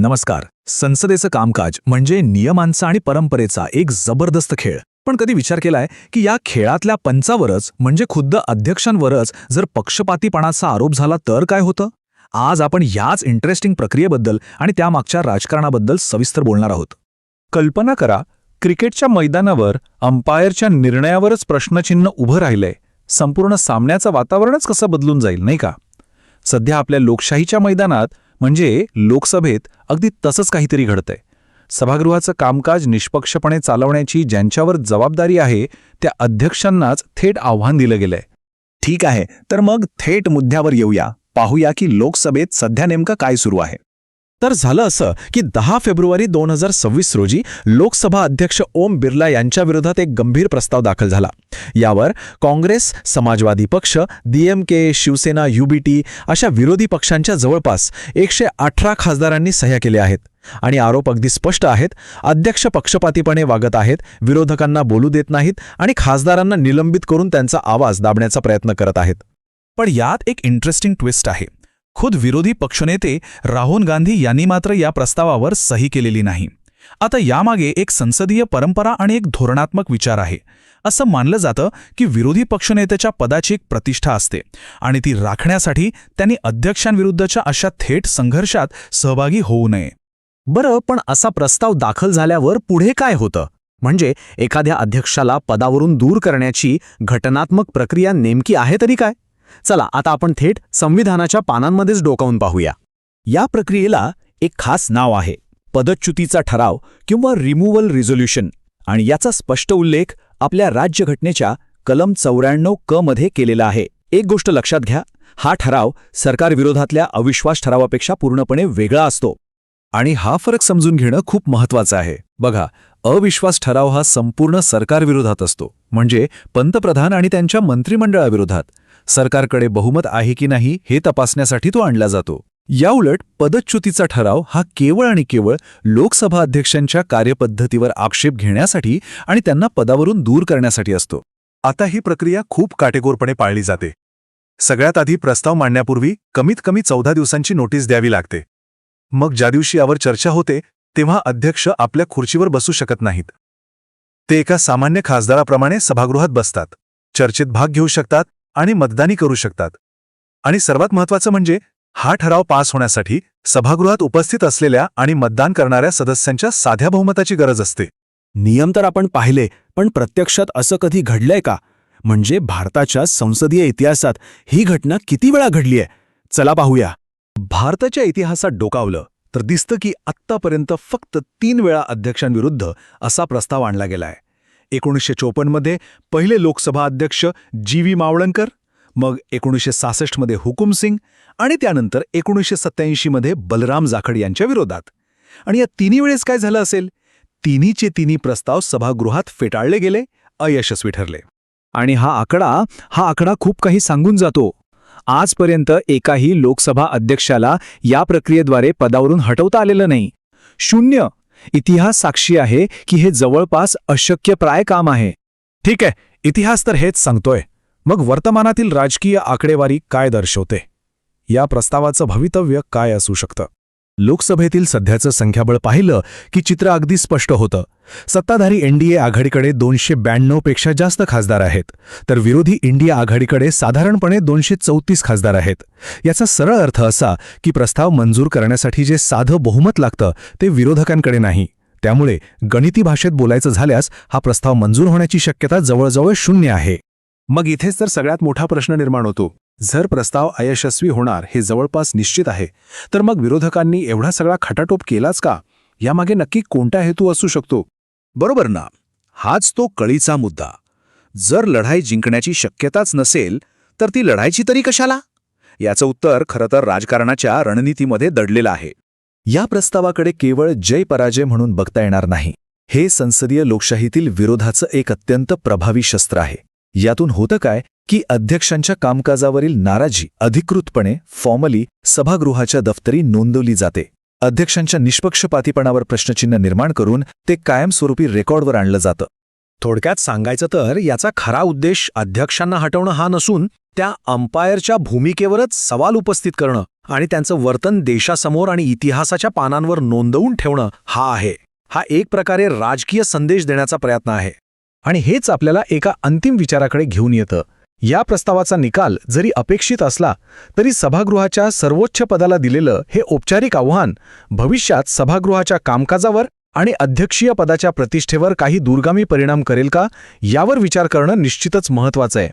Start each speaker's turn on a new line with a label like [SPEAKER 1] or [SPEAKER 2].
[SPEAKER 1] नमस्कार. संसदेचं कामकाज म्हणजे नियमांचा आणि परंपरेचा एक जबरदस्त खेळ. पण कधी विचार केलाय की या खेळातल्या पंचावरच म्हणजे खुद्द अध्यक्षांवरच जर पक्षपातीपणाचा आरोप झाला तर काय होतं? आज आपण याच इंटरेस्टिंग प्रक्रियेबद्दल आणि त्यामागच्या राजकारणाबद्दल सविस्तर बोलणार आहोत.
[SPEAKER 2] कल्पना करा क्रिकेटच्या मैदानावर अंपायरच्या निर्णयावरच प्रश्नचिन्ह उभं राहिलंय. संपूर्ण सामन्याचं वातावरणच कसं बदलून जाईल नाही का? सध्या आपल्या लोकशाहीच्या मैदानात म्हणजे लोकसभेत अगदी तसंच काहीतरी घडतंय. सभागृहाचं कामकाज निष्पक्षपणे चालवण्याची ज्यांच्यावर जबाबदारी आहे त्या अध्यक्षांनाच थेट आव्हान दिलं गेलंय.
[SPEAKER 1] ठीक आहे तर मग थेट मुद्द्यावर येऊया. पाहूया की लोकसभेत सध्या नेमकं काय सुरू आहे. तर झालं असं की दहा फेब्रुवारी दोन हजार सव्वीस रोजी लोकसभा अध्यक्ष ओम बिर्ला यांच्या विरोधात एक गंभीर प्रस्ताव दाखल झाला. यावर काँग्रेस समाजवादी पक्ष डीएमके शिवसेना युबीटी अशा विरोधी पक्षांच्या जवळपास एकशे अठरा खासदारांनी सह्या केल्या आहेत. आणि आरोप अगदी स्पष्ट आहेत अध्यक्ष पक्षपातीपणे वागत आहेत विरोधकांना बोलू देत नाहीत आणि खासदारांना निलंबित करून त्यांचा आवाज दाबण्याचा प्रयत्न करत आहेत. पण यात एक इंटरेस्टिंग ट्विस्ट आहे. खुद विरोधी पक्षनेते राहुल गांधी यांनी मात्र या प्रस्तावावर सही केलेली नाही. आता यामागे एक संसदीय परंपरा आणि एक धोरणात्मक विचार आहे. असं मानलं जातं की विरोधी पक्षनेत्याच्या पदाची एक प्रतिष्ठा असते आणि ती राखण्यासाठी त्यांनी अध्यक्षांविरुद्धच्या अशा थेट संघर्षात सहभागी होऊ नये. बरं पण असा प्रस्ताव दाखल झाल्यावर पुढे काय होतं? म्हणजे एखाद्या अध्यक्षाला पदावरून दूर करण्याची घटनात्मक प्रक्रिया नेमकी आहे तरी काय? चला आता आपण थेट संविधानाच्या पानांमध्येच डोकावून पाहूया. या प्रक्रियेला एक खास नाव आहे पदच्युतीचा ठराव किंवा रिमूव्हल रिझोल्युशन आणि याचा स्पष्ट उल्लेख आपल्या राज्यघटनेच्या कलम चौऱ्याण्णव क मध्ये केलेला आहे. एक गोष्ट लक्षात घ्या हा ठराव सरकारविरोधातल्या अविश्वास ठरावापेक्षा पूर्णपणे वेगळा असतो. आणि हा फरक समजून घेणं खूप महत्वाचं आहे. बघा अविश्वास ठराव हा संपूर्ण सरकारविरोधात असतो. म्हणजे पंतप्रधान आणि त्यांच्या मंत्रिमंडळाविरोधात. सरकारकडे बहुमत आहे की नाही हे तपासण्यासाठी तो आणला जातो. याउलट पदच्युतीचा ठराव हा केवळ आणि केवळ लोकसभा अध्यक्षांच्या कार्यपद्धतीवर आक्षेप घेण्यासाठी आणि त्यांना पदावरून दूर करण्यासाठी असतो.
[SPEAKER 2] आता ही प्रक्रिया खूप काटेकोरपणे पाळली जाते. सगळ्यात आधी प्रस्ताव मांडण्यापूर्वी कमीत कमी चौदा दिवसांची नोटीस द्यावी लागते. मग ज्या दिवशी यावर चर्चा होते तेव्हा अध्यक्ष आपल्या खुर्चीवर बसू शकत नाहीत. ते एका सामान्य खासदाराप्रमाणे सभागृहात बसतात. चर्चेत भाग घेऊ शकतात आणि मतदानी करू शकतात. आणि सर्वात महत्वाचं म्हणजे हा ठराव पास होण्यासाठी सभागृहात उपस्थित असलेल्या आणि मतदान करणाऱ्या सदस्यांच्या साध्या बहुमताची गरज असते.
[SPEAKER 1] नियम तर आपण पाहिले पण प्रत्यक्षात असं कधी घडलंय का? म्हणजे भारताच्या संसदीय इतिहासात ही घटना किती वेळा घडलीय चला पाहूया. भारताच्या इतिहासात डोकावलं तर दिसतं की आत्तापर्यंत फक्त तीन वेळा अध्यक्षांविरुद्ध असा प्रस्ताव आणला गेलाय. एकोणीसशे चोपन्नमध्ये पहिले लोकसभा अध्यक्ष जी व्ही मावळंकर मग एकोणीसशे सासष्टमध्ये हुकुम सिंग आणि त्यानंतर एकोणीसशे सत्याऐंशीमध्ये बलराम जाखड यांच्या विरोधात. आणि या तिन्ही वेळेस काय झालं असेल? तिन्हीचे तिन्ही प्रस्ताव सभागृहात फेटाळले गेले अयशस्वी ठरले. आणि हा आकडा हा आकडा खूप काही सांगून जातो. आजपर्यंत एकाही लोकसभा अध्यक्षाला या प्रक्रियेद्वारे पदावरून हटवता आलेलं नाही. शून्य इतिहास साक्षी आहे की हे जवळपास अशक्यप्राय काम आहे. ठीक आहे इतिहास तर हेच सांगतोय. मग वर्तमानातील राजकीय आकडेवारी काय दर्शवते? या प्रस्तावाचं भवितव्य काय असू शकतं? लोकसभेतील सध्याचं संख्याबळ पाहिलं की चित्र अगदी स्पष्ट होतं. सत्ताधारी एनडीए आघाडीकडे दोनशे ब्याण्णवपेक्षा जास्त खासदार आहेत. तर विरोधी इंडिया आघाडीकडे साधारणपणे दोनशे चौतीस खासदार आहेत. याचा सरळ अर्थ असा की प्रस्ताव मंजूर करण्यासाठी जे साधं बहुमत लागतं ते विरोधकांकडे नाही. त्यामुळे गणिती भाषेत बोलायचं झाल्यास हा प्रस्ताव मंजूर होण्याची शक्यता जवळजवळ शून्य आहे. मग इथेच तर सगळ्यात मोठा प्रश्न निर्माण होतो. जर प्रस्ताव अयशस्वी होणार हे जवळपास निश्चित आहे तर मग विरोधकांनी एवढा सगळा खटाटोप केलाच का? यामागे नक्की कोणता हेतू असू शकतो? बरोबर ना. हाच तो कळीचा मुद्दा. जर लढाई जिंकण्याची शक्यताच नसेल तर ती लढायची तरी कशाला? याचं उत्तर खरं तर राजकारणाच्या रणनीतीमध्ये दडलेलं आहे. या प्रस्तावाकडे केवळ जय पराजय म्हणून बघता येणार नाही. हे संसदीय लोकशाहीतील विरोधाचं एक अत्यंत प्रभावी शस्त्र आहे. यातून होतं काय? की अध्यक्षांच्या कामकाजावरील नाराजी अधिकृतपणे फॉर्मली सभागृहाच्या दफ्तरी नोंदवली जाते. अध्यक्षांच्या निष्पक्षपातीपणावर प्रश्नचिन्ह निर्माण करून ते कायमस्वरूपी रेकॉर्डवर आणलं जातं. थोडक्यात सांगायचं तर याचा खरा उद्देश अध्यक्षांना हटवणं हा नसून त्या अंपायरच्या भूमिकेवरच सवाल उपस्थित करणं आणि त्यांचं वर्तन देशासमोर आणि इतिहासाच्या पानांवर नोंदवून ठेवणं हा आहे. हा एक प्रकारे राजकीय संदेश देण्याचा प्रयत्न आहे.
[SPEAKER 3] आणि हेच आपल्याला एका अंतिम विचाराकडे घेऊन येतं. या प्रस्तावाचा निकाल जरी अपेक्षित असला तरी सभागृहाच्या सर्वोच्च पदाला दिलेलं हे औपचारिक आव्हान भविष्यात सभागृहाच्या कामकाजावर आणि अध्यक्षीय पदाच्या प्रतिष्ठेवर काही दूरगामी परिणाम करेल का यावर विचार करणं निश्चितच महत्वाचं आहे.